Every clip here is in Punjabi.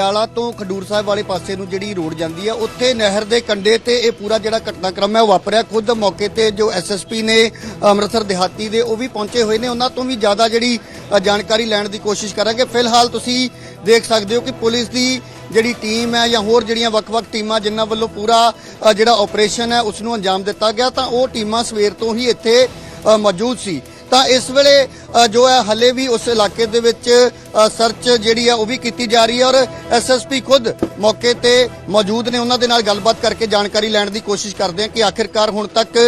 ਪਟਿਆਲਾ ਤੋਂ ਖਡੂਰ ਸਾਹਿਬ ਵਾਲੇ ਪਾਸੇ ਨੂੰ ਜਿਹੜੀ ਰੋਡ ਜਾਂਦੀ ਹੈ ਉੱਥੇ ਨਹਿਰ ਦੇ ਕੰਢੇ ਤੇ ਇਹ ਪੂਰਾ ਜਿਹੜਾ ਘਟਨਾਕ੍ਰਮ ਹੈ ਉਹ ਵਾਪਰਿਆ। ਖੁਦ ਮੌਕੇ ਤੇ ਜੋ ਐਸਐਸਪੀ ਨੇ ਅੰਮ੍ਰਿਤਸਰ ਦਿਹਾਤੀ ਦੇ, ਉਹ ਵੀ ਪਹੁੰਚੇ ਹੋਏ ਨੇ। ਉਹਨਾਂ ਤੋਂ ਵੀ ਜ਼ਿਆਦਾ ਜਿਹੜੀ ਜਾਣਕਾਰੀ ਲੈਣ ਦੀ ਕੋਸ਼ਿਸ਼ ਕਰਾਂਗੇ। ਫਿਲਹਾਲ ਤੁਸੀਂ ਦੇਖ ਸਕਦੇ ਹੋ ਕਿ ਪੁਲਿਸ ਦੀ ਜਿਹੜੀ ਟੀਮ ਹੈ ਜਾਂ ਹੋਰ ਜਿਹੜੀਆਂ ਵੱਖ-ਵੱਖ ਟੀਮਾਂ ਜਿਨ੍ਹਾਂ ਵੱਲੋਂ ਪੂਰਾ ਜਿਹੜਾ ਆਪਰੇਸ਼ਨ ਹੈ, ਉਸ ਨੂੰ ਅੰਜਾਮ ਦਿੱਤਾ ਗਿਆ, ਤਾਂ ਉਹ ਟੀਮਾਂ ਸਵੇਰ ਤੋਂ ਹੀ ਇੱਥੇ ਮੌਜੂਦ ਸੀ। ਤਾਂ ਇਸ ਵੇਲੇ ਜੋ ਹੈ, ਹੱਲੇ ਵੀ ਉਸ ਇਲਾਕੇ ਦੇ ਵਿੱਚ ਸਰਚ ਜਿਹੜੀ ਹੈ ਉਹ ਵੀ ਕੀਤੀ ਜਾ ਰਹੀ ਹੈ ਔਰ ਐਸਐਸਪੀ ਖੁਦ ਮੌਕੇ ਤੇ ਮੌਜੂਦ ਨੇ ਉਹਨਾਂ ਦੇ ਨਾਲ ਗੱਲਬਾਤ ਕਰਕੇ ਜਾਣਕਾਰੀ ਲੈਣ ਦੀ ਕੋਸ਼ਿਸ਼ ਕਰਦੇ ਆ ਕਿ ਆਖਿਰਕਾਰ ਹੁਣ ਤੱਕ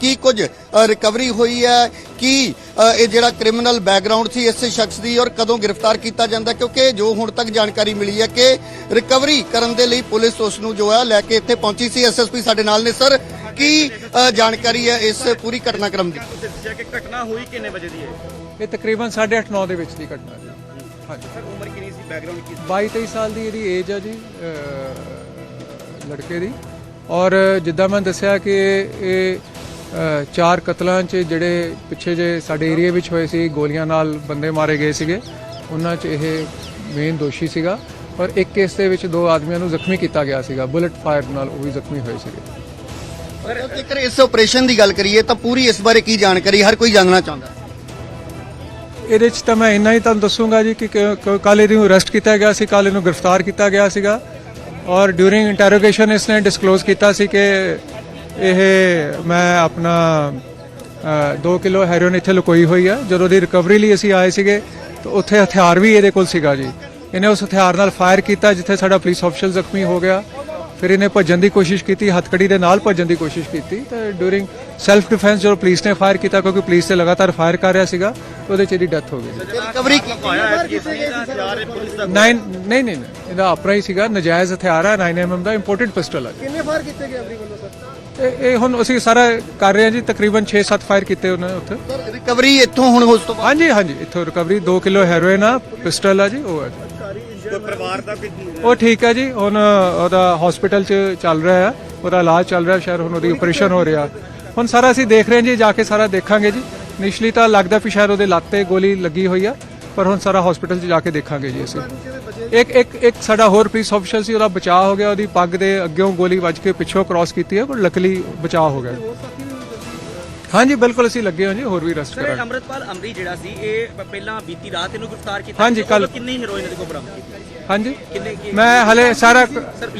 ਕੀ ਕੁਝ ਰਿਕਵਰੀ ਹੋਈ ਹੈ, ਕੀ ਇਹ ਜਿਹੜਾ ਕ੍ਰਿਮੀਨਲ ਬੈਕਗ੍ਰਾਉਂਡ ਸੀ ਇਸ ਸ਼ਖਸ ਦੀ ਔਰ ਕਦੋਂ ਗ੍ਰਿਫਤਾਰ ਕੀਤਾ ਜਾਂਦਾ ਕਿਉਂਕਿ ਜੋ ਹੁਣ ਤੱਕ ਜਾਣਕਾਰੀ ਮਿਲੀ ਹੈ ਕਿ ਰਿਕਵਰੀ ਕਰਨ ਦੇ ਲਈ ਪੁਲਿਸ ਉਸ ਨੂੰ ਜੋ ਹੈ, ਲੈ ਕੇ ਇੱਥੇ ਪਹੁੰਚੀ ਸੀ ਐਸਐਸਪੀ ਸਾਡੇ ਨਾਲ ਨੇ, ਸਰ। ਕੀ ਅ, ਜਾਣਕਾਰੀ ਹੈ ਇਸ ਪੂਰੀ ਘਟਨਾਕ੍ਰਮ ਦੀ? ਤੁਸੀਂ ਦੱਸਿਆ ਕਿ ਘਟਨਾ ਹੋਈ ਕਿੰਨੇ ਵਜੇ ਦੀ ਹੈ? ਇਹ ਤਕਰੀਬਨ 8:30 9 ਦੇ ਵਿੱਚ ਦੀ ਘਟਨਾ ਜੀ। ਹਾਂਜੀ। ਸਰ ਉਮਰ ਕਿੰਨੀ ਸੀ? ਬੈਕਗ੍ਰਾਉਂਡ ਕੀ ਸੀ? 22 23 ਸਾਲ ਦੀ ਇਹਦੀ ਏਜ ਆ ਜੀ ਅਹ, ਲੜਕੇ ਦੀ। ਔਰ ਜਿੱਦਾਂ ਮੈਂ ਦੱਸਿਆ ਕਿ ਇਹ ਅਹ, ਚਾਰ ਕਤਲਾਂ 'ਚ ਜਿਹੜੇ ਪਿੱਛੇ ਜੇ ਸਾਡੇ ਏਰੀਆ ਵਿੱਚ ਹੋਏ ਸੀ ਗੋਲੀਆਂ ਨਾਲ ਬੰਦੇ ਮਾਰੇ ਗਏ ਸੀਗੇ ਉਹਨਾਂ 'ਚ ਇਹ ਮੇਨ ਦੋਸ਼ੀ ਸੀਗਾ। ਔਰ ਇੱਕ ਕੇਸ ਦੇ ਵਿੱਚ ਦੋ ਆਦਮੀਆਂ ਨੂੰ ਜ਼ਖਮੀ ਕੀਤਾ ਗਿਆ ਸੀਗਾ ਬੁਲਟ ਫਾਇਰ ਨਾਲ ਉਹ ਵੀ ਜ਼ਖਮੀ ਹੋਏ ਸੀਗੇ। ਪਰ ਜੇਕਰ ਇਸ ਆਪਰੇਸ਼ਨ ਦੀ ਗੱਲ ਕਰੀਏ ਤਾਂ ਪੂਰੀ ਇਸ ਬਾਰੇ ਕੀ ਜਾਣਕਾਰੀ, ਹਰ ਕੋਈ ਜਾਣਨਾ ਚਾਹੁੰਦਾ। ਹੈ ਇਹਦੇ ਚ ਤਾਂ ਮੈਂ ਇੰਨਾ ਹੀ ਤੁਹਾਨੂੰ ਦੱਸੂਗਾ ਜੀ ਕਿ ਕੱਲ ਇਹਨੂੰ ਅਰੈਸਟ ਕੀਤਾ ਗਿਆ ਸੀ ਕੱਲ ਇਹਨੂੰ ਗ੍ਰਿਫਤਾਰ ਕੀਤਾ ਗਿਆ ਸੀਗਾ। ਔਰ ਡਿਊਰਿੰਗ ਇੰਟਰੋਗੇਸ਼ਨ ਇਸਨੇ ਡਿਸਕਲੋਜ਼ ਕੀਤਾ ਸੀ ਕਿ ਇਹ ਮੈਂ ਆਪਣਾ 2 ਕਿਲੋ ਹੈਰੋਇਨ ਇੱਥੇ ਲੁਕੋਈ ਹੋਈ ਆ। ਜਦੋਂ ਦੀ ਰਿਕਵਰੀ ਲਈ ਅਸੀਂ ਆਏ ਸੀਗੇ, ਤਾਂ ਉੱਥੇ ਹਥਿਆਰ ਵੀ ਇਹਦੇ ਕੋਲ ਸੀਗਾ ਜੀ। ਇਹਨੇ ਉਸ ਹਥਿਆਰ ਨਾਲ ਫਾਇਰ ਕੀਤਾ, ਜਿੱਥੇ ਸਾਡਾ ਪੁਲਿਸ ਅਫਸਰ ਜ਼ਖਮੀ ਹੋ ਗਿਆ। ਫਿਰ ਇਹਨੇ ਭੱਜਣ ਦੀ ਕੋਸ਼ਿਸ਼ ਕੀਤੀ ਹੱਥਕੜੀ ਦੇ ਨਾਲ ਭੱਜਣ ਦੀ ਕੋਸ਼ਿਸ਼ ਕੀਤੀ ਤਾਂ ਡਿਊਰਿੰਗ ਸੈਲਫ ਡਿਫੈਂਸ ਜਦੋਂ ਪੁਲਿਸ ਨੇ ਫਾਇਰ ਕੀਤਾ ਕਿਉਂਕਿ ਪੁਲਿਸ ਤੇ ਲਗਾਤਾਰ ਫਾਇਰ ਕਰ ਰਿਹਾ ਸੀਗਾ ਉਹਦੇ ਚ ਇਹਦੀ ਡੈਥ ਹੋ ਗਈ ਰਿਕਵਰੀ ਨਹੀਂ ਨਹੀਂ ਨਹੀਂ, ਇਹਦਾ ਆਪਣਾ ਹੀ ਸੀਗਾ ਨਜਾਇਜ਼ ਹਥਿਆਰ ਹੈ 9mm ਦਾ ਇੰਪੋਰਟਡ ਪਿਸਟਲ ਹੈ ਕਿੰਨੇ ਫਾਰ ਕੀਤੇ ਗਏ ਆਪਣੀ ਵੱਲੋਂ ਸਰ ਇਹ ਇਹ ਹੁਣ ਅਸੀਂ ਸਾਰਾ ਕਰ ਰਹੇ ਹਾਂ ਜੀ ਤਕਰੀਬਨ 6-7 ਫਾਇਰ ਕੀਤੇ ਉਹਨਾਂ ਨੇ ਉੱਥੇ। ਸਰ ਰਿਕਵਰੀ ਇੱਥੋਂ ਹੁਣ ਉਸ ਤੋਂ ਬਾਅਦ? ਹਾਂਜੀ ਹਾਂਜੀ ਇੱਥੋਂ ਰਿਕਵਰੀ 2 ਕਿਲੋ ਹੈਰੋਇਨ ਆ ਪਿਸਟਲ ਆ ਜੀ ਉਹ ਹੈ ਪਰਿਵਾਰ ਦਾ ਕੋਈ ਉਹ ਠੀਕ ਹੈ ਜੀ ਹੁਣ ਉਹਦਾ ਹਸਪੀਟਲ 'ਚ ਚੱਲ ਰਿਹਾ ਹੈ ਉਹਦਾ ਇਲਾਜ ਚੱਲ ਰਿਹਾ ਸ਼ਾਇਦ ਹੁਣ ਉਹਦੀ ਆਪਰੇਸ਼ਨ ਹੋ ਰਿਹਾ। ਹੁਣ ਸਾਰਾ ਅਸੀਂ ਦੇਖ ਰਹੇ ਹਾਂ ਜੀ ਜਾ ਕੇ ਸਾਰਾ ਦੇਖਾਂਗੇ ਜੀ। ਇਨੀਸ਼ਲੀ ਤਾਂ ਲੱਗਦਾ ਵੀ ਸ਼ਾਇਦ ਉਹਦੇ ਲੱਤ ਤੇ ਗੋਲੀ ਲੱਗੀ ਹੋਈ ਆ ਪਰ ਹੁਣ ਸਾਰਾ ਹਸਪੀਟਲ 'ਚ ਜਾ ਕੇ ਦੇਖਾਂਗੇ ਜੀ ਅਸੀਂ। ਇੱਕ ਇੱਕ ਇੱਕ ਸਾਡਾ ਹੋਰ ਪੁਲਿਸ ਅਫਸਰ ਸੀ ਉਹਦਾ ਬਚਾਅ ਹੋ ਗਿਆ ਉਹਦੀ ਪੱਗ ਦੇ ਅੱਗੇੋਂ ਗੋਲੀ ਵੱਜ ਕੇ ਪਿੱਛੋਂ ਕ੍ਰਾਸ ਕੀਤੀ ਹੈ ਪਰ ਲੱਕਲੀ ਬਚਾਅ ਹੋ ਗਿਆ। ਹਾਂਜੀ ਬਿਲਕੁਲ ਅਸੀਂ ਲੱਗੇ ਹਾਂ ਜੀ ਹੋਰ ਵੀ ਅਰੈਸਟ ਕਰਾਂਗੇ। ਅੰਮ੍ਰਿਤਪਾਲ ਅਮਰੀ ਜਿਹੜਾ ਸੀ ਇਹ ਪਹਿਲਾਂ ਬੀਤੀ ਰਾਤ ਇਹਨੂੰ ਗ੍ਰਿਫਤਾਰ ਕੀਤਾ ਹਾਂਜੀ। ਉਦੋਂ ਕਿੰਨੀ ਹੀਰੋਇਨ ਇਹਦੇ ਕੋਲ ਬਰਾਮਦ ਕੀਤੀ? ਹਾਂਜੀ। ਮੈਂ ਹਲੇ ਸਾਰਾ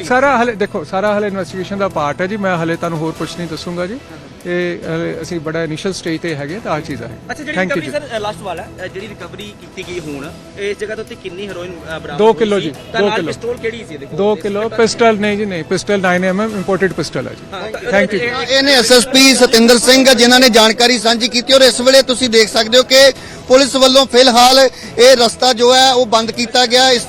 ਸਾਰਾ ਹਲੇ ਦੇਖੋ ਸਾਰਾ ਹਲੇ ਇਨਵੈਸਟੀਗੇਸ਼ਨ ਦਾ ਪਾਰਟ ਹੈ ਜੀ। ਮੈਂ ਹਲੇ ਤੁਹਾਨੂੰ ਹੋਰ ਕੁਝ ਨਹੀਂ ਦੱਸੂੰਗਾ ਜੀ। ਇਹ ਹਲੇ ਅਸੀਂ ਬੜਾ ਇਨੀਸ਼ੀਅਲ ਸਟੇਜ ਤੇ ਹੈਗੇ ਤਾਂ ਆ ਚੀਜ਼ ਹੈ ਅੱਛਾ ਜਿਹੜੀ ਰਿਕਵਰੀ। ਸਰ ਲਾਸਟ ਵਾਲਾ ਜਿਹੜੀ ਰਿਕਵਰੀ ਕੀਤੀ ਗਈ ਹੁਣ ਇਸ ਜਗ੍ਹਾ ਤੋਂ ਉੱਤੇ ਕਿੰਨੀ ਹੀਰੋਇਨ ਬਰਾਮਦ ਦੋ ਹੋਈ ਕਿੱਲੋ ਸੀ? ਜੀ, ਤਾਂ ਦੋ ਨਾਲ ਕਿੱਲੋ। ਪਿਸਤੌਲ ਕਿਹੜੀ ਸੀ ਕੋਲ 2 ਕਿਲੋ ਪਿਸਟਲ ਨਹੀਂ ਜੀ ਨਹੀਂ ਪਿਸਟਲ 9mm ਇੰਪੋਰਟਡ ਪਿਸਟਲ ਹੈ ਜੀ ਥੈਂਕ ਯੂ ਇਹ ਨੇ ਐਸਐਸਪੀ ਸਤਿੰਦਰ ਸਿੰਘ ਜਿਨ੍ਹਾਂ ਨੇ ਜਾਣਕਾਰੀ ਸਾਂਝੀ ਕੀਤੀ ਔਰ ਇਸ ਵੇਲੇ ਤੁਸੀਂ ਦੇਖ ਸਕਦੇ ਹੋ ਕਿ ਪੁਲਿਸ ਵੱਲੋਂ ਫਿਲਹਾਲ ਇਹ ਰਸਤਾ ਜੋ ਹੈ ਉਹ ਬੰਦ ਕੀਤਾ ਗਿਆ ਇਸ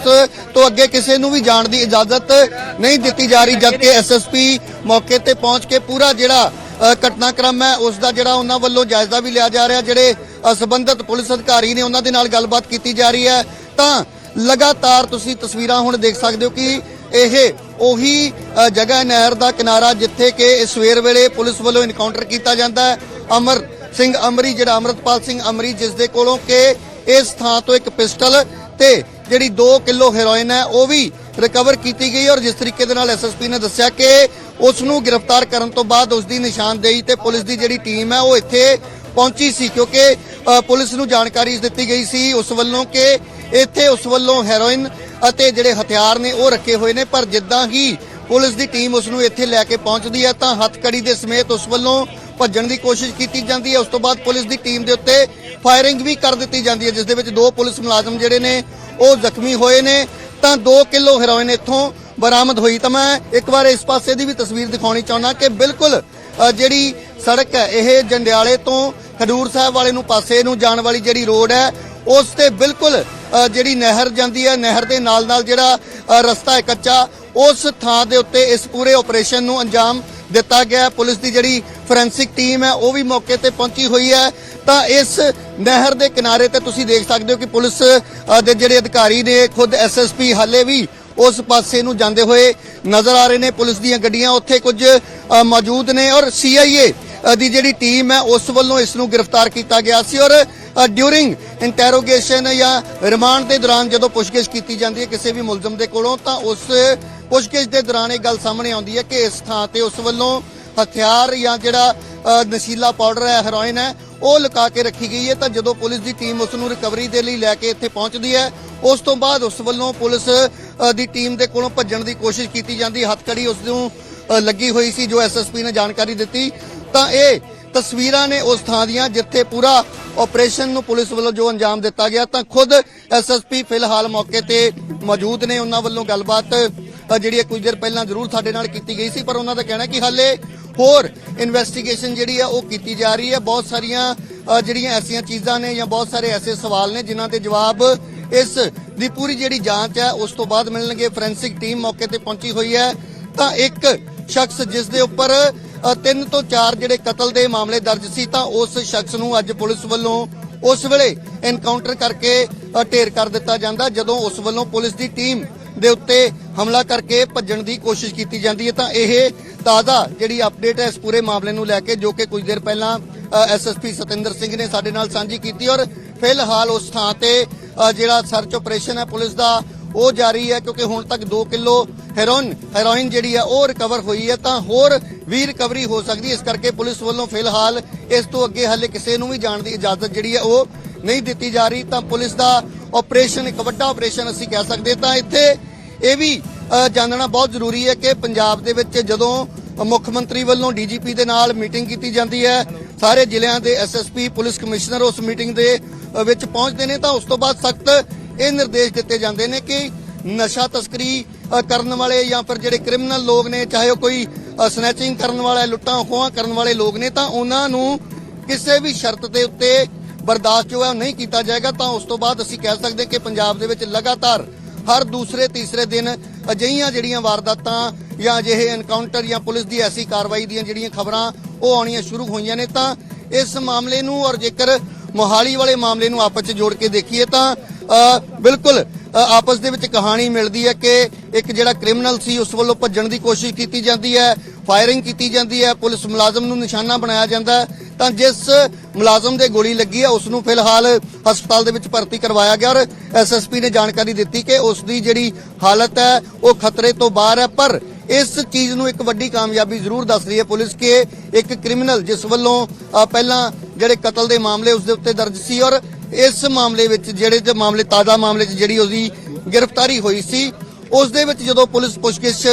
ਤੋਂ ਅੱਗੇ ਕਿਸੇ ਨੂੰ ਵੀ ਜਾਣ ਦੀ ਇਜਾਜ਼ਤ ਨਹੀਂ ਦਿੱਤੀ ਜਾ ਰਹੀ ਜਦਕਿ ਐਸਐਸਪੀ ਮੌਕੇ ਤੇ ਪਹੁੰਚ ਕੇ ਪੂਰਾ ਜਿਹੜਾ ਘਟਨਾਕ੍ਰਮ ਹੈ ਉਸ ਦਾ ਜਿਹੜਾ ਉਹਨਾਂ ਵੱਲੋਂ ਜਾਇਜ਼ਾ ਵੀ ਲਿਆ ਜਾ ਰਿਹਾ ਜਿਹੜੇ ਅ, ਸੰਬੰਧਿਤ ਪੁਲਿਸ ਅਧਿਕਾਰੀ ਨੇ ਉਹਨਾਂ ਦੇ ਨਾਲ ਗੱਲਬਾਤ ਕੀਤੀ ਜਾ ਰਹੀ ਹੈ। ਤਾਂ ਲਗਾਤਾਰ ਤੁਸੀਂ ਤਸਵੀਰਾਂ ਹੁਣ ਦੇਖ ਸਕਦੇ ਹੋ ਕਿ ਇਹ ਉਹੀ ਜਗ੍ਹਾ ਨਹਿਰ ਦਾ ਕਿਨਾਰਾ ਜਿੱਥੇ ਕਿ ਸਵੇਰ ਵੇਲੇ ਪੁਲਿਸ ਵੱਲੋਂ ਇਨਕਾਊਂਟਰ ਕੀਤਾ ਜਾਂਦਾ ਹੈ। ਅਮਰ ਸਿੰਘ ਅਮਰੀ ਜਿਹੜਾ ਅਮਰਤਪਾਲ ਸਿੰਘ ਅਮਰੀ ਜਿਸ ਦੇ ਕੋਲੋਂ ਕਿ ਇਸ ਥਾਂ ਤੋਂ ਇੱਕ ਪਿਸਟਲ ਤੇ ਜਿਹੜੀ 2 ਕਿਲੋ ਹੈਰੋਇਨ ਹੈ ਉਹ ਵੀ ਰਿਕਵਰ ਕੀਤੀ ਗਈ ਔਰ ਜਿਸ ਤਰੀਕੇ ਦੇ ਨਾਲ ਐਸਐਸਪੀ ਨੇ ਦੱਸਿਆ ਕਿ ਉਸ ਨੂੰ ਗ੍ਰਿਫਤਾਰ ਕਰਨ ਤੋਂ ਬਾਅਦ ਉਸ ਦੀ ਨਿਸ਼ਾਨਦੇਹੀ ਤੇ ਪੁਲਿਸ ਦੀ ਜਿਹੜੀ ਟੀਮ ਹੈ ਉਹ ਇੱਥੇ ਪਹੁੰਚੀ ਸੀ, ਕਿਉਂਕਿ ਪੁਲਿਸ ਨੂੰ ਜਾਣਕਾਰੀ ਦਿੱਤੀ ਗਈ ਸੀ ਉਸ ਵੱਲੋਂ ਕਿ ਇੱਥੇ ਉਸ ਵੱਲੋਂ ਹੈਰੋਇਨ ਅਤੇ ਜਿਹੜੇ ਹਥਿਆਰ ਨੇ ਉਹ ਰੱਖੇ ਹੋਏ ਨੇ, ਪਰ ਜਿੱਦਾਂ ਹੀ ਪੁਲਿਸ ਦੀ ਟੀਮ ਉਸ ਨੂੰ ਇੱਥੇ ਲੈ ਕੇ ਪਹੁੰਚਦੀ ਹੈ ਤਾਂ ਹੱਥਕੜੀ ਦੇ ਸਮੇਤ ਉਸ ਵੱਲੋਂ ਭੱਜਣ ਦੀ ਕੋਸ਼ਿਸ਼ ਕੀਤੀ ਜਾਂਦੀ ਹੈ। ਉਸ ਤੋਂ ਬਾਅਦ ਪੁਲਿਸ ਦੀ ਟੀਮ ਦੇ ਉੱਤੇ ਫਾਇਰਿੰਗ ਵੀ ਕਰ ਦਿੱਤੀ ਜਾਂਦੀ ਹੈ, ਜਿਸ ਦੇ ਵਿੱਚ ਦੋ ਪੁਲਿਸ ਮੁਲਾਜ਼ਮ ਜਿਹੜੇ ਨੇ ਉਹ ਜ਼ਖਮੀ ਹੋਏ ਨੇ। ਤਾਂ 2 ਕਿਲੋ ਹੈਰੋਇਨ ਇੱਥੋਂ ਬਰਾਮਦ ਹੋਈ। ਤਾਂ ਮੈਂ ਇੱਕ ਵਾਰ ਇਸ ਪਾਸੇ ਦੀ ਵੀ ਤਸਵੀਰ ਦਿਖਾਉਣੀ ਚਾਹੁੰਦਾ ਕਿ ਬਿਲਕੁਲ ਜਿਹੜੀ ਸੜਕ ਹੈ, ਇਹ ਜੰਡਿਆਲੇ ਤੋਂ ਖਡੂਰ ਸਾਹਿਬ ਵਾਲੇ ਨੂੰ ਪਾਸੇ ਨੂੰ ਜਾਣ ਵਾਲੀ ਜਿਹੜੀ ਰੋਡ ਹੈ, ਉਸ ਤੇ ਬਿਲਕੁਲ ਜਿਹੜੀ ਨਹਿਰ ਜਾਂਦੀ ਹੈ, ਨਹਿਰ ਦੇ ਨਾਲ ਨਾਲ ਜਿਹੜਾ ਰਸਤਾ ਹੈ ਕੱਚਾ, ਉਸ ਥਾਂ ਦੇ ਉੱਤੇ ਇਸ ਪੂਰੇ ਆਪਰੇਸ਼ਨ ਨੂੰ ਅੰਜਾਮ ਦਿੱਤਾ ਗਿਆ ਪੁਲਿਸ ਦੀ ਜਿਹੜੀ ਫੋਰੈਂਸਿਕ ਟੀਮ ਹੈ, ਉਹ ਵੀ ਮੌਕੇ ਤੇ ਪਹੁੰਚੀ ਹੋਈ ਹੈ। ਤਾਂ ਇਸ ਨਹਿਰ ਦੇ ਕਿਨਾਰੇ ਤੇ ਤੁਸੀਂ ਦੇਖ ਸਕਦੇ ਹੋ ਕਿ ਪੁਲਿਸ ਦੇ ਜਿਹੜੇ ਅਧਿਕਾਰੀ ਨੇ, ਖੁਦ ਐਸਐਸਪੀ ਹਾਲੇ ਵੀ ਉਸ ਪਾਸੇ ਨੂੰ ਜਾਂਦੇ ਹੋਏ ਨਜ਼ਰ ਆ ਰਹੇ ਨੇ। ਪੁਲਿਸ ਦੀਆਂ ਗੱਡੀਆਂ ਉੱਥੇ ਕੁਝ ਮੌਜੂਦ ਨੇ ਔਰ ਸੀਆਈਏ ਦੀ ਜਿਹੜੀ ਟੀਮ ਹੈ, ਉਸ ਵੱਲੋਂ ਇਸ ਨੂੰ ਗ੍ਰਿਫਤਾਰ ਕੀਤਾ ਗਿਆ ਸੀ। ਔਰ ਡਿਊਰਿੰਗ ਇੰਟਰੋਗੇਸ਼ਨ ਜਾਂ ਰਿਮਾਂਡ ਦੇ ਦੌਰਾਨ ਜਦੋਂ ਪੁੱਛਗਿੱਛ ਕੀਤੀ ਜਾਂਦੀ ਹੈ ਕਿਸੇ ਵੀ ਮੁਲਜ਼ਮ ਦੇ ਕੋਲੋਂ, ਤਾਂ ਉਸ ਪੁੱਛਗਿੱਛ ਦੇ ਦੌਰਾਨ ਇਹ ਗੱਲ ਸਾਹਮਣੇ ਆਉਂਦੀ ਹੈ ਕਿ ਇਸ ਥਾਂ ਤੇ ਉਸ ਵੱਲੋਂ ਹਥਿਆਰ ਜਾਂ ਜਿਹੜਾ ਨਸ਼ੀਲਾ ਪਾਊਡਰ ਹੈ ਹੈਰੋਇਨ ਹੈ, ਉਹ ਲੁਕਾ ਕੇ ਰੱਖੀ ਗਈ ਹੈ। ਤਾਂ ਜਦੋਂ ਪੁਲਿਸ ਦੀ ਟੀਮ ਉਸ ਨੂੰ ਰਿਕਵਰੀ ਦੇ ਲਈ ਲੈ ਕੇ ਇੱਥੇ ਪਹੁੰਚਦੀ ਹੈ, ਉਸ ਤੋਂ ਬਾਅਦ ਉਸ ਵੱਲੋਂ ਪੁਲਿਸ ਦੀ ਟੀਮ ਦੇ ਕੋਲੋਂ ਭੱਜਣ ਦੀ ਕੋਸ਼ਿਸ਼ ਕੀਤੀ ਜਾਂਦੀ ਹੱਥਕੜੀ ਉਸ ਨੂੰ ਲੱਗੀ ਹੋਈ ਸੀ, ਜੋ ਐਸਐਸਪੀ ਨੇ ਜਾਣਕਾਰੀ ਦਿੱਤੀ। ਤਾਂ ਇਹ ਤਸਵੀਰਾਂ ਨੇ ਉਸ ਥਾਂ ਦੀਆਂ, ਜਿੱਥੇ ਪੂਰਾ ਆਪਰੇਸ਼ਨ ਨੂੰ ਪੁਲਿਸ ਵੱਲੋਂ ਜੋ ਅੰਜਾਮ ਦਿੱਤਾ ਗਿਆ। ਤਾਂ ਖੁਦ ਐਸਐਸਪੀ ਫਿਲਹਾਲ ਮੌਕੇ ਤੇ ਮੌਜੂਦ ਨੇ। ਉਹਨਾਂ ਵੱਲੋਂ ਗੱਲਬਾਤ ਜਿਹੜੀ ਹੈ ਕੁਝ ਦੇਰ ਪਹਿਲਾਂ ਜ਼ਰੂਰ ਸਾਡੇ ਨਾਲ ਕੀਤੀ ਗਈ ਸੀ, ਪਰ ਉਹਨਾਂ ਦਾ ਕਹਿਣਾ ਕਿ ਹਾਲੇ ਹੋਰ ਇਨਵੈਸਟੀਗੇਸ਼ਨ ਜਿਹੜੀ ਹੈ ਉਹ ਕੀਤੀ ਜਾ ਰਹੀ ਹੈ ਬਹੁਤ ਸਾਰੀਆਂ ਜਿਹੜੀਆਂ ਐਸੀਆਂ ਚੀਜ਼ਾਂ ਨੇ ਜਾਂ ਬਹੁਤ ਸਾਰੇ ਐਸੇ ਸਵਾਲ ਨੇ ਜਿਨ੍ਹਾਂ ਦੇ ਜਵਾਬ ਇਸ ਦੀ ਪੂਰੀ ਜਿਹੜੀ ਜਾਂਚ ਹੈ, ਉਸ ਤੋਂ ਬਾਅਦ ਮਿਲਣਗੇ। ਫੋਰੈਂਸਿਕ ਟੀਮ ਮੌਕੇ ਤੇ ਪਹੁੰਚੀ ਹੋਈ ਹੈ। ਤਾਂ ਇੱਕ ਸ਼ਖਸ ਜਿਸ ਦੇ ਉੱਪਰ ਤਿੰਨ ਤੋਂ ਚਾਰ ਜਿਹੜੇ ਕਤਲ ਦੇ ਮਾਮਲੇ ਦਰਜ ਸੀ, ਤਾਂ ਉਸ ਸ਼ਖਸ ਨੂੰ ਅੱਜ ਪੁਲਿਸ ਵੱਲੋਂ ਉਸ ਵੇਲੇ ਐਨਕਾਊਂਟਰ ਕਰਕੇ ਢੇਰ ਕਰ ਦਿੱਤਾ ਜਾਂਦਾ। ਜਦੋਂ ਉਸ ਵੱਲੋਂ ਪੁਲਿਸ ਦੀ ਟੀਮ ਦੇ ਉੱਤੇ ਹਮਲਾ ਕਰਕੇ ਭੱਜਣ ਦੀ ਕੋਸ਼ਿਸ਼ ਕੀਤੀ ਜਾਂਦੀ ਹੈ, ਤਾਂ ਇਹ ਤਾਜ਼ਾ ਜਿਹੜੀ ਅਪਡੇਟ ਹੈ ਇਸ ਪੂਰੇ ਮਾਮਲੇ ਨੂੰ ਲੈ ਕੇ ਜੋ ਕਿ ਕੁਝ ਦੇਰ ਪਹਿਲਾਂ ਐਸਐਸਪੀ ਸਤਿੰਦਰ ਸਿੰਘ ਨੇ ਸਾਡੇ ਨਾਲ ਸਾਂਝੀ ਕੀਤੀ ਔਰ ਫਿਲਹਾਲ ਉਸ ਥਾਂ ਤੇ ਜਿਹੜਾ ਸਰਚ ਆਪਰੇਸ਼ਨ ਹੈ ਪੁਲਿਸ ਦਾ, ਉਹ ਜਾਰੀ ਹੈ ਕਿਉਂਕਿ ਹੁਣ ਤੱਕ 2 ਕਿਲੋ ਹੈਰੋਇਨ ਹੈਰੋਇਨ ਜਿਹੜੀ ਹੈ ਉਹ ਰਿਕਵਰ ਹੋਈ ਹੈ ਤਾਂ ਹੋਰ ਵੀ ਰਿਕਵਰੀ ਹੋ ਸਕਦੀ ਹੈ। ਇਸ ਕਰਕੇ ਪੁਲਿਸ ਵੱਲੋਂ ਫਿਲਹਾਲ ਇਸ ਤੋਂ ਅੱਗੇ ਹਾਲੇ ਕਿਸੇ ਨੂੰ ਵੀ ਜਾਣ ਦੀ ਇਜਾਜ਼ਤ ਜਿਹੜੀ ਹੈ ਉਹ ਨਹੀਂ ਦਿੱਤੀ ਜਾ ਰਹੀ। ਤਾਂ ਪੁਲਿਸ ਦਾ ਆਪਰੇਸ਼ਨ ਇੱਕ ਵੱਡਾ ਆਪਰੇਸ਼ਨ ਅਸੀਂ ਕਹਿ ਸਕਦੇ ਤਾਂ ਇੱਥੇ ਇਹ ਵੀ ਜਾਣਨਾ ਬਹੁਤ ਜ਼ਰੂਰੀ ਹੈ ਕਿ ਪੰਜਾਬ ਦੇ ਵਿੱਚ ਜਦੋਂ ਮੁੱਖ ਮੰਤਰੀ ਵੱਲੋਂ ਡੀਜੀਪੀ ਦੇ ਨਾਲ ਮੀਟਿੰਗ ਕੀਤੀ ਜਾਂਦੀ ਹੈ। ਸਾਰੇ ਜ਼ਿਲ੍ਹਿਆਂ ਦੇ ਐਸਐਸਪੀ ਪੁਲਿਸ ਕਮਿਸ਼ਨਰ ਉਸ ਮੀਟਿੰਗ ਦੇ ਵਿੱਚ ਪਹੁੰਚਦੇ ਨੇ ਤਾਂ ਉਸ ਤੋਂ ਬਾਅਦ ਸਖਤ ਇਹ ਨਿਰਦੇਸ਼ ਦਿੱਤੇ ਜਾਂਦੇ ਨੇ ਕਿ ਨਸ਼ਾ ਤਸਕਰੀ ਕਰਨ ਵਾਲੇ ਜਾਂ ਫਿਰ ਜਿਹੜੇ ਕ੍ਰਿਮੀਨਲ ਲੋਕ ਨੇ, ਚਾਹੇ ਉਹ ਕੋਈ ਸਨੈਚਿੰਗ ਕਰਨ ਵਾਲਾ ਲੁੱਟਾਂ ਖੋਹਾਂ ਕਰਨ ਵਾਲੇ ਲੋਕ ਨੇ, ਤਾਂ ਉਹਨਾਂ ਨੂੰ ਕਿਸੇ ਵੀ ਸ਼ਰਤ ਦੇ ਉੱਤੇ ਬਰਦਾਸ਼ਤ ਜੋ ਹੈ ਉਹ ਨਹੀਂ ਕੀਤਾ ਜਾਏਗਾ। ਤਾਂ ਉਸ ਤੋਂ ਬਾਅਦ ਅਸੀਂ ਕਹਿ ਸਕਦੇ ਕਿ ਪੰਜਾਬ ਦੇ ਵਿੱਚ ਲਗਾਤਾਰ ਹਰ ਦੂਸਰੇ, ਤੀਸਰੇ ਦਿਨ ਅਜਿਹੀਆਂ ਜਿਹੜੀਆਂ ਵਾਰਦਾਤਾਂ ਜਾਂ ਅਜਿਹੇ ਐਨਕਾਊਂਟਰ ਜਾਂ ਪੁਲਿਸ ਦੀ ਐਸੀ ਕਾਰਵਾਈ ਦੀਆਂ ਜਿਹੜੀਆਂ ਖਬਰਾਂ ਉਹ ਆਉਣੀਆਂ ਸ਼ੁਰੂ ਹੋਈਆਂ ਨੇ, ਤਾਂ ਇਸ ਮਾਮਲੇ ਨੂੰ ਔਰ ਜੇਕਰ ਮੋਹਾਲੀ ਵਾਲੇ ਮਾਮਲੇ ਨੂੰ ਆਪਸ 'ਚ ਜੋੜ ਕੇ ਦੇਖੀਏ ਤਾਂ ਬਿਲਕੁਲ ਆਪਸ ਦੇ ਵਿੱਚ ਕਹਾਣੀ ਮਿਲਦੀ ਹੈ ਕਿ ਇੱਕ ਜਿਹੜਾ ਕ੍ਰਿਮੀਨਲ ਸੀ ਉਸ ਵੱਲੋਂ ਭੱਜਣ ਦੀ ਕੋਸ਼ਿਸ਼ ਕੀਤੀ ਜਾਂਦੀ ਹੈ ਫਾਇਰਿੰਗ ਕੀਤੀ ਜਾਂਦੀ ਹੈ, ਪੁਲਿਸ ਮੁਲਾਜ਼ਮ ਨੂੰ ਨਿਸ਼ਾਨਾ ਬਣਾਇਆ ਜਾਂਦਾ ਹੈ। ਤਾਂ ਜਿਸ ਮੁਲਾਜ਼ਮ ਦੇ ਗੋਲੀ ਲੱਗੀ ਹੈ, ਉਸ ਨੂੰ ਫਿਲਹਾਲ ਹਸਪਤਾਲ ਦੇ ਵਿੱਚ ਭਰਤੀ ਕਰਵਾਇਆ ਗਿਆ ਔਰ ਐਸਐਸਪੀ ਨੇ ਜਾਣਕਾਰੀ ਦਿੱਤੀ ਕਿ ਉਸ ਦੀ ਜਿਹੜੀ ਹਾਲਤ ਹੈ, ਉਹ ਖਤਰੇ ਤੋਂ ਬਾਹਰ ਹੈ, ਪਰ ਇਸ ਚੀਜ਼ ਨੂੰ ਇੱਕ ਵੱਡੀ ਕਾਮਯਾਬੀ ਜ਼ਰੂਰ ਦੱਸ ਰਹੀ ਹੈ ਪੁਲਿਸ ਕਿ ਇੱਕ ਕ੍ਰਿਮੀਨਲ ਜਿਸ ਵੱਲੋਂ ਪਹਿਲਾਂ ਜਿਹੜੇ ਕਤਲ ਦੇ ਮਾਮਲੇ ਉਸ ਦੇ ਉੱਤੇ ਦਰਜ ਸੀ ਔਰ ਇਸ ਮਾਮਲੇ ਵਿੱਚ ਜਿਹੜੇ ਤੇ ਮਾਮਲੇ, ਤਾਜ਼ਾ ਮਾਮਲੇ 'ਚ ਜਿਹੜੀ ਉਹਦੀ ਗ੍ਰਿਫਤਾਰੀ ਹੋਈ ਸੀ, ਉਸ ਦੇ ਵਿੱਚ ਜਦੋਂ ਪੁਲਿਸ ਪੁੱਛਗਿੱਛ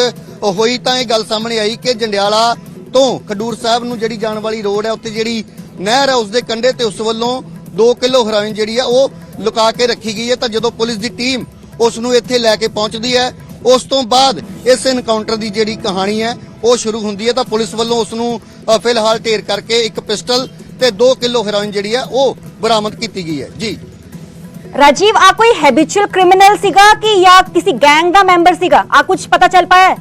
ਹੋਈ ਤਾਂ ਇਹ ਗੱਲ ਸਾਹਮਣੇ ਆਈ ਕਿ ਜੰਡਿਆਲਾ ਤੋਂ ਖਡੂਰ ਸਾਹਿਬ ਨੂੰ ਜਿਹੜੀ ਜਾਣ ਵਾਲੀ ਰੋਡ ਹੈ ਉੱਤੇ ਜਿਹੜੀ ਨਹਿਰ ਹੈ ਉਸ ਦੇ ਕੰਢੇ ਤੇ ਉਸ ਵੱਲੋਂ 2 ਕਿਲੋ ਹੈਰੋਇਨ ਜਿਹੜੀ ਹੈ ਉਹ ਲੁਕਾ ਕੇ ਰੱਖੀ ਗਈ ਹੈ। ਤਾਂ ਜਦੋਂ ਪੁਲਿਸ ਦੀ ਟੀਮ ਉਸ ਨੂੰ ਇੱਥੇ ਲੈ ਕੇ ਪਹੁੰਚਦੀ ਹੈ ਉਸ ਤੋਂ ਬਾਅਦ ਇਸ ਇਨਕਾਊਂਟਰ ਦੀ ਜਿਹੜੀ ਕਹਾਣੀ ਹੈ ਉਹ ਸ਼ੁਰੂ ਹੁੰਦੀ ਹੈ ਤਾਂ ਪੁਲਿਸ ਵੱਲੋਂ ਉਸ ਨੂੰ ਫਿਲਹਾਲ ਢੇਰ ਕਰਕੇ ਇੱਕ ਪਿਸਟਲ ਤੇ 2 ਕਿਲੋ ਹੈਰੋਇਨ ਜਿਹੜੀ ਹੈ ਉਹ ਬਰਾਮਦ ਕੀਤੀ ਗਈ ਹੈ। ਜੀ। ਰਾਜੀਵ ਆ ਕੋਈ ਹੈਬਿਚੁਅਲ ਕ੍ਰਿਮੀਨਲ ਸੀਗਾ ਕਿ ਜਾਂ ਕਿਸੇ ਗੈਂਗ ਦਾ ਮੈਂਬਰ ਸੀਗਾ? ਆ ਕੁਝ ਪਤਾ ਚੱਲ ਪਾਇਆ ਹੈ?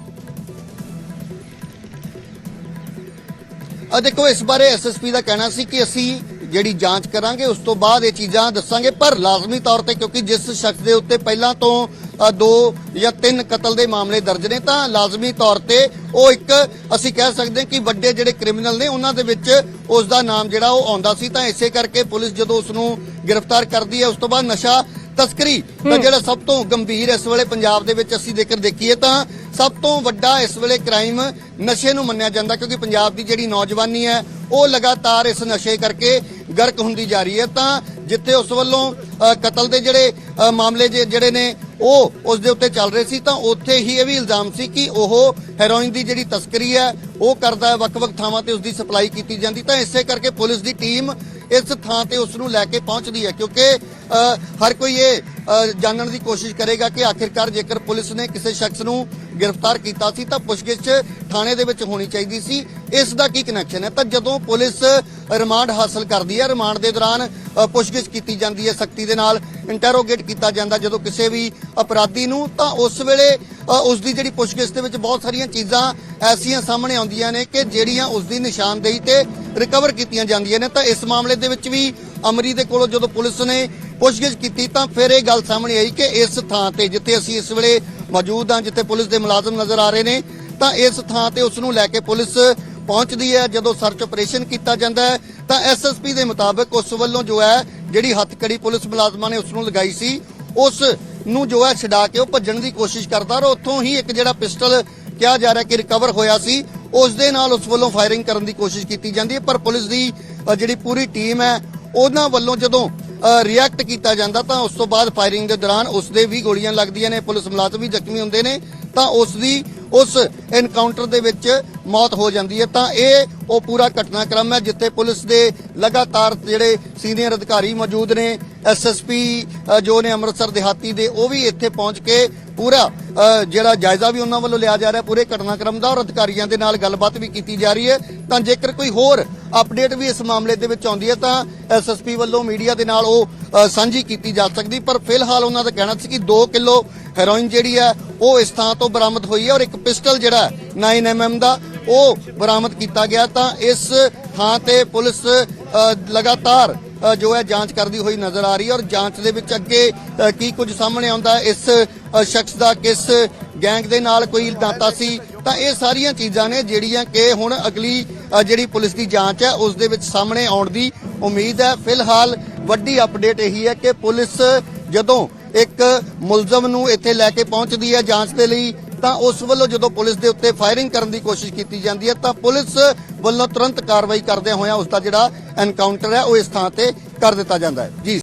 ਆ ਦੇਖੋ ਇਸ ਬਾਰੇ ਐਸਐਸਪੀ ਦਾ ਕਹਿਣਾ ਸੀ ਕਿ ਅਸੀਂ ਜਿਹੜੀ ਜਾਂਚ ਕਰਾਂਗੇ ਉਸ ਤੋਂ ਬਾਅਦ ਇਹ ਚੀਜ਼ਾਂ ਦੱਸਾਂਗੇ ਪਰ ਲਾਜ਼ਮੀ ਤੌਰ ਤੇ ਕਿਉਂਕਿ ਜਿਸ ਸ਼ਖਸ ਦੇ ਉੱਤੇ ਪਹਿਲਾਂ ਤੋਂ ਦੋ ਜਾਂ ਤਿੰਨ ਕਤਲ ਦੇ ਮਾਮਲੇ ਦਰਜ ਨੇ ਤਾਂ ਲਾਜ਼ਮੀ ਤੌਰ ਤੇ ਉਹ ਇੱਕ ਅਸੀਂ ਕਹਿ ਸਕਦੇ ਹਾਂ ਕਿ ਵੱਡੇ ਜਿਹੜੇ ਕ੍ਰਿਮੀਨਲ ਨੇ ਉਹਨਾਂ ਦੇ ਵਿੱਚ ਉਸ ਦਾ ਨਾਮ ਜਿਹੜਾ ਉਹ ਆਉਂਦਾ ਸੀ। ਤਾਂ ਇਸੇ ਕਰਕੇ ਪੁਲਿਸ ਜਦੋਂ ਉਸ ਨੂੰ ਗ੍ਰਿਫਤਾਰ ਕਰਦੀ ਹੈ ਉਸ ਤੋਂ ਬਾਅਦ ਨਸ਼ਾ ਤਸਕਰੀ ਦਾ ਜਿਹੜਾ ਸਭ ਤੋਂ ਗੰਭੀਰ ਇਸ ਵੇਲੇ ਪੰਜਾਬ ਦੇ ਵਿੱਚ ਅਸੀਂ ਜ਼ਿਕਰ ਦੇਖੀਏ ਤਾਂ ਸਭ ਤੋਂ ਵੱਡਾ ਇਸ ਵੇਲੇ ਕ੍ਰਾਈਮ ਨਸ਼ੇ ਨੂੰ ਮੰਨਿਆ ਜਾਂਦਾ ਕਿਉਂਕਿ ਪੰਜਾਬ ਦੀ ਜਿਹੜੀ ਨੌਜਵਾਨੀ ਹੈ ਉਹ ਲਗਾਤਾਰ ਇਸ ਨਸ਼ੇ ਕਰਕੇ ਗਰਕ ਹੁੰਦੀ ਜਾ ਰਹੀ ਹੈ ਤਾਂ ਜਿੱਥੇ ਉਸ ਵੱਲੋਂ ਕਤਲ ਦੇ ਜਿਹੜੇ ਮਾਮਲੇ ਜਿਹੜੇ ਨੇ ਉਹ ਉਸ ਦੇ ਉੱਤੇ ਚੱਲ ਰਹੇ ਸੀ ਤਾਂ ਉੱਥੇ ਹੀ ਇਹ ਵੀ ਇਲਜ਼ਾਮ ਸੀ ਕਿ ਉਹ ਹੈਰੋਇਨ ਦੀ ਜਿਹੜੀ ਤਸਕਰੀ ਹੈ ਉਹ ਕਰਦਾ ਹੈ ਵੱਖ-ਵੱਖ ਥਾਵਾਂ ਤੇ ਉਸ ਦੀ ਸਪਲਾਈ ਕੀਤੀ ਜਾਂਦੀ ਤਾਂ ਇਸੇ ਕਰਕੇ ਪੁਲਿਸ ਦੀ ਟੀਮ ਇਸ ਥਾਂ ਤੇ ਉਸ ਨੂੰ ਲੈ ਕੇ ਪਹੁੰਚਦੀ ਹੈ ਕਿਉਂਕਿ ਅ, ਹਰ ਕੋਈ ਇਹ ਜਾਣਨ ਦੀ ਕੋਸ਼ਿਸ਼ ਕਰੇਗਾ ਕਿ ਆਖਿਰਕਾਰ ਜੇਕਰ ਪੁਲਿਸ ਨੇ ਕਿਸੇ ਸ਼ਖਸ ਨੂੰ ਗ੍ਰਿਫਤਾਰ ਕੀਤਾ ਸੀ ਤਾਂ ਪੁੱਛਗਿੱਛ ਥਾਣੇ ਦੇ ਵਿੱਚ ਹੋਣੀ ਚਾਹੀਦੀ ਸੀ। ਇਸ ਦਾ ਕੀ ਕਨੈਕਸ਼ਨ ਹੈ? ਤਾਂ ਜਦੋਂ ਪੁਲਿਸ ਰਿਮਾਂਡ ਹਾਸਲ ਕਰਦੀ ਹੈ, ਰਿਮਾਂਡ ਦੇ ਦੌਰਾਨ ਪੁੱਛਗਿੱਛ ਕੀਤੀ ਜਾਂਦੀ ਹੈ ਸਖਤੀ ਦੇ ਨਾਲ ਇੰਟਰੋਗੇਟ ਕੀਤਾ ਜਾਂਦਾ ਜਦੋਂ ਕਿਸੇ ਵੀ ਅਪਰਾਧੀ ਨੂੰ, ਤਾਂ ਉਸ ਵੇਲੇ ਉਸ ਦੀ ਜਿਹੜੀ ਪੁੱਛਗਿੱਛ ਦੇ ਵਿੱਚ ਬਹੁਤ ਸਾਰੀਆਂ ਚੀਜ਼ਾਂ ਐਸੀਆਂ ਸਾਹਮਣੇ ਆਉਂਦੀਆਂ ਨੇ ਕਿ ਜਿਹੜੀਆਂ ਉਸ ਦੀ ਨਿਸ਼ਾਨਦੇਹੀ ਤੇ ਰਿਕਵਰ ਕੀਤੀਆਂ ਜਾਂਦੀਆਂ ਨੇ। ਤਾਂ ਇਸ ਮਾਮਲੇ ਦੇ ਵਿੱਚ ਵੀ ਅਮਰੀ ਦੇ ਕੋਲੋਂ ਜਦੋਂ ਪੁਲਿਸ ਨੇ ਪੁੱਛਗਿੱਛ ਕੀਤੀ, ਤਾਂ ਫਿਰ ਇਹ ਗੱਲ ਸਾਹਮਣੇ ਆਈ ਕਿ ਇਸ ਥਾਂ ਤੇ ਜਿੱਥੇ ਅਸੀਂ ਇਸ ਵੇਲੇ ਮੌਜੂਦ ਹਾਂ, ਜਿੱਥੇ ਪੁਲਿਸ ਦੇ ਮੁਲਾਜ਼ਮ ਨਜ਼ਰ ਆ ਰਹੇ ਨੇ ਤਾਂ ਇਸ ਥਾਂ ਤੇ ਉਸ ਨੂੰ ਲੈ ਕੇ ਪੁਲਿਸ ਪਹੁੰਚਦੀ ਹੈ। ਜਦੋਂ ਸਰਚ ਆਪਰੇਸ਼ਨ ਕੀਤਾ ਜਾਂਦਾ ਹੈ, ਤਾਂ ਐਸਐਸਪੀ ਦੇ ਮੁਤਾਬਕ ਉਸ ਵੱਲੋਂ ਜੋ ਹੈ, ਜਿਹੜੀ ਹੱਥਕੜੀ ਪੁਲਿਸ ਮੁਲਾਜ਼ਮਾਂ ਨੇ ਉਸ ਨੂੰ ਲਗਾਈ ਸੀ, ਉਸ ਨੂੰ ਜੋ ਹੈ ਛਡਾ ਕੇ ਉਹ ਭੱਜਣ ਦੀ ਕੋਸ਼ਿਸ਼ ਕਰਦਾ ਔਰ ਉੱਥੋਂ ਹੀ ਇੱਕ ਜਿਹੜਾ ਪਿਸਟਲ ਕਿਹਾ ਜਾ ਰਿਹਾ ਕਿ ਰਿਕਵਰ ਹੋਇਆ ਸੀ, ਉਸ ਦੇ ਨਾਲ ਉਸ ਵੱਲੋਂ ਫਾਇਰਿੰਗ ਕਰਨ ਦੀ ਕੋਸ਼ਿਸ਼ ਕੀਤੀ ਜਾਂਦੀ ਹੈ। ਪਰ ਪੁਲਿਸ ਦੀ ਜਿਹੜੀ ਪੂਰੀ ਟੀਮ ਹੈ, ਉਹਨਾਂ ਵੱਲੋਂ ਜਦੋਂ ਰਿਐਕਟ ਕੀਤਾ ਜਾਂਦਾ ਤਾਂ ਉਸ ਤੋਂ ਬਾਅਦ ਫਾਇਰਿੰਗ ਦੇ ਦੌਰਾਨ ਉਸ ਦੇ ਵੀ ਗੋਲੀਆਂ ਲੱਗਦੀਆਂ ਨੇ, ਪੁਲਿਸ ਮੁਲਾਜ਼ਮ ਵੀ ਜ਼ਖਮੀ ਹੁੰਦੇ ਨੇ, ਤਾਂ ਉਸ ਦੀ ਉਸ ਐਨਕਾਊਂਟਰ ਦੇ ਵਿੱਚ ਮੌਤ ਹੋ ਜਾਂਦੀ ਹੈ, ਤਾਂ ਇਹ ਉਹ ਪੂਰਾ ਘਟਨਾਕ੍ਰਮ ਹੈ ਜਿੱਥੇ ਪੁਲਿਸ ਦੇ ਲਗਾਤਾਰ ਜਿਹੜੇ ਸੀਨੀਅਰ ਅਧਿਕਾਰੀ ਮੌਜੂਦ ਨੇ ਐਸਐਸਪੀ ਜੋ ਨੇ ਅੰਮ੍ਰਿਤਸਰ ਦਿਹਾਤੀ ਦੇ, ਉਹ ਵੀ ਇੱਥੇ ਪਹੁੰਚ ਕੇ ਪੂਰਾ ਜਿਹੜਾ ਜਾਇਜ਼ਾ ਵੀ ਉਹਨਾਂ ਵੱਲੋਂ ਲਿਆ ਜਾ ਰਿਹਾ, ਪੂਰੇ ਘਟਨਾਕ੍ਰਮ ਦਾ ਔਰ ਅਧਿਕਾਰੀਆਂ ਦੇ ਨਾਲ ਗੱਲਬਾਤ ਵੀ ਕੀਤੀ ਜਾ ਰਹੀ ਹੈ। ਤਾਂ ਜੇਕਰ ਕੋਈ ਹੋਰ ਅਪਡੇਟ ਵੀ ਇਸ ਮਾਮਲੇ ਦੇ ਵਿੱਚ ਆਉਂਦੀ ਹੈ, ਤਾਂ ਐਸਐਸਪੀ ਵੱਲੋਂ ਮੀਡੀਆ ਦੇ ਨਾਲ ਉਹ ਸਾਂਝੀ ਕੀਤੀ ਜਾ ਸਕਦੀ, ਪਰ ਫਿਲਹਾਲ ਉਹਨਾਂ ਦਾ ਕਹਿਣਾ ਸੀ ਕਿ 2 ਕਿਲੋ ਹੈਰੋਇਨ ਜਿਹੜੀ ਹੈ ਉਹ ਇਸ ਥਾਂ ਤੋਂ ਬਰਾਮਦ ਹੋਈ ਹੈ ਔਰ ਇੱਕ ਪਿਸਟਲ ਜਿਹੜਾ 9mm ਦਾ, ਉਹ ਬਰਾਮਦ ਕੀਤਾ ਗਿਆ। ਤਾਂ ਇਸ ਥਾਂ ਤੇ ਪੁਲਿਸ ਲਗਾਤਾਰ ਜੋ ਹੈ, ਜਾਂਚ ਕਰਦੀ ਹੋਈ ਨਜ਼ਰ ਆ ਰਹੀ ਹੈ ਔਰ ਜਾਂਚ ਦੇ ਵਿੱਚ ਅੱਗੇ ਕੀ ਕੁਝ ਸਾਹਮਣੇ ਆਉਂਦਾ ਇਸ ਸ਼ਖਸ ਦਾ ਕਿਸ ਗੈਂਗ ਦੇ ਨਾਲ ਕੋਈ ਨਾਤਾ ਸੀ? ਤਾਂ ਇਹ ਸਾਰੀਆਂ ਚੀਜ਼ਾਂ ਨੇ ਜਿਹੜੀਆਂ ਕਿ ਹੁਣ ਅਗਲੀ ਜਿਹੜੀ ਪੁਲਿਸ ਦੀ ਜਾਂਚ ਹੈ, ਉਸ ਦੇ ਵਿੱਚ ਸਾਹਮਣੇ ਆਉਣ ਦੀ ਉਮੀਦ ਹੈ। ਫਿਲਹਾਲ ਵੱਡੀ ਅਪਡੇਟ ਇਹੀ ਹੈ ਕਿ ਪੁਲਿਸ ਜਦੋਂ ਇੱਕ ਮੁਲਜ਼ਮ ਨੂੰ ਇੱਥੇ ਲੈ ਕੇ ਪਹੁੰਚਦੀ ਹੈ ਜਾਂਚ ਦੇ ਲਈ, ਤਾਂ ਉਸ ਵੱਲੋਂ ਜਦੋਂ ਪੁਲਿਸ ਦੇ ਉੱਤੇ ਫਾਇਰਿੰਗ ਕਰਨ ਦੀ ਕੋਸ਼ਿਸ਼ ਕੀਤੀ ਜਾਂਦੀ ਹੈ, ਤਾਂ ਪੁਲਿਸ ਵੱਲੋਂ ਤੁਰੰਤ ਕਾਰਵਾਈ ਕਰਦਿਆਂ ਹੋਇਆਂ ਉਸ ਦਾ ਜਿਹੜਾ ਐਨਕਾਊਂਟਰ ਹੈ, ਉਹ ਇਸ ਥਾਂ ਤੇ ਕਰ ਦਿੱਤਾ ਜਾਂਦਾ ਹੈ। ਜੀ